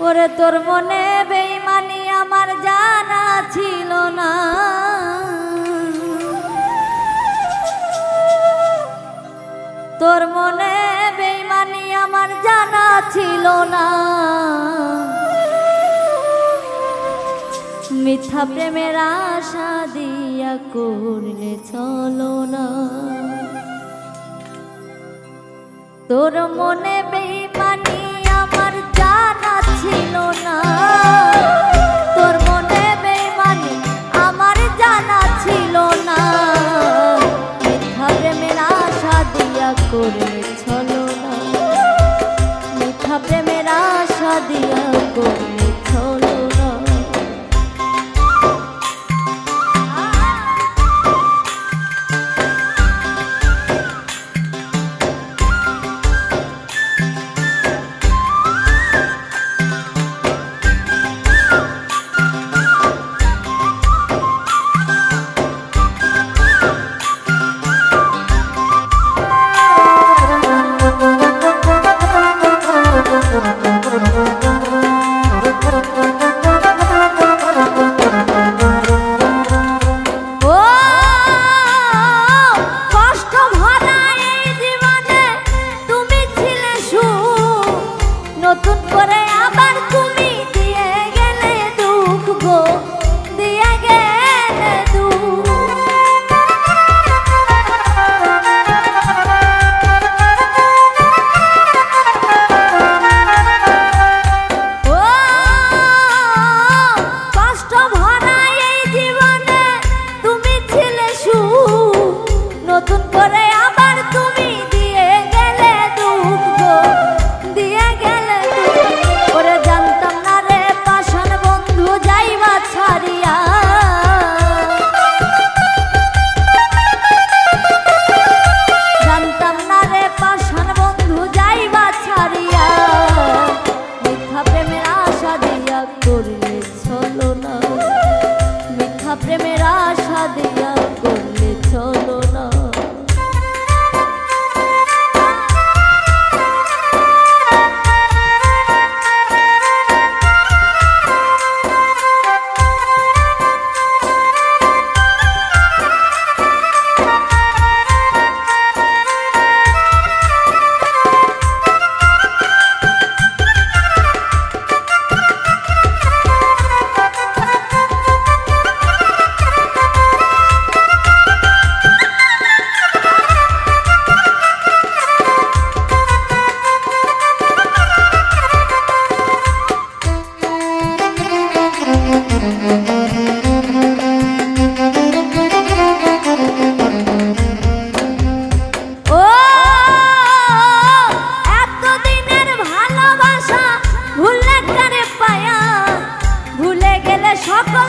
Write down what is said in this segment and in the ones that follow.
ওরে তোর মনে বেইমানি আমার জানা ছিল না। তোর মনে বেইমানি আমার জানা ছিল না। মিথ্যা প্রেমের আশা দিয়া করলে চলো না। তোর মনে বেই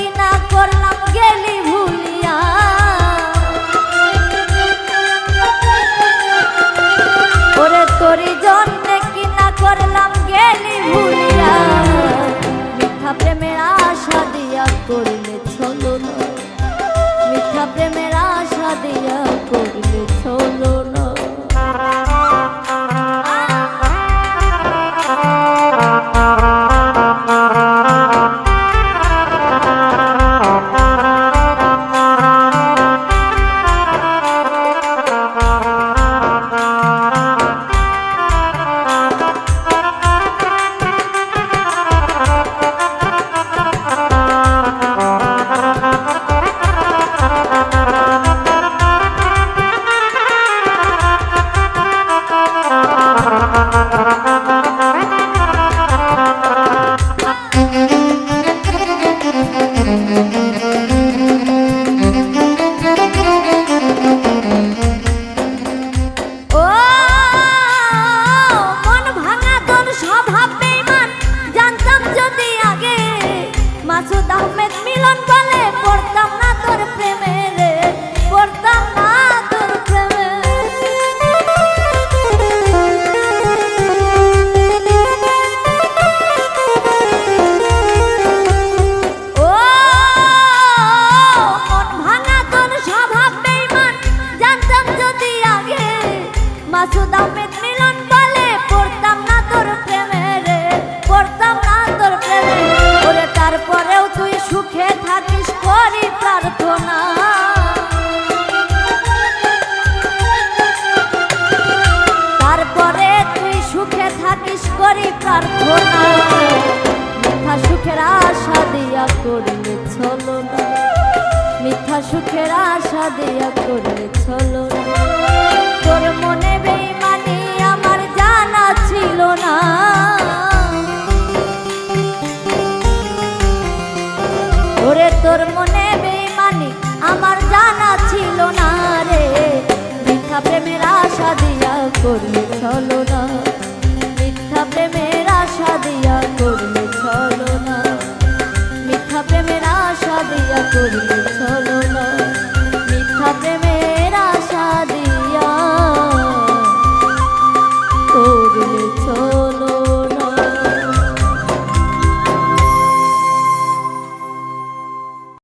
কি না করলাম ভুলিয়া। ওরে তোরি জন্যে কি না করলাম ভুলিয়া। মিথ্যা প্রেমের আশা দিয়া করলে চলো না। মিথ্যা প্রেমের আশা দিয়া করলে মিথ্যা সুখের আশা দিয়া করলে চলো না। মিথ্যা সুখের আশা দিয়া করলে চলো না। তোর মনে বেইমানি আমার জানা ছিল না। ওরে তোর মনে বেইমানি আমার জানা ছিল না রে। মিথ্যা প্রেমের আশা দিয়া করলে চলো না। মিথ্যা প্রেমের আশা দিয়া করলে ছলো না। মিথ্যা প্রেমের আশা দিয়া করলে ছলো না।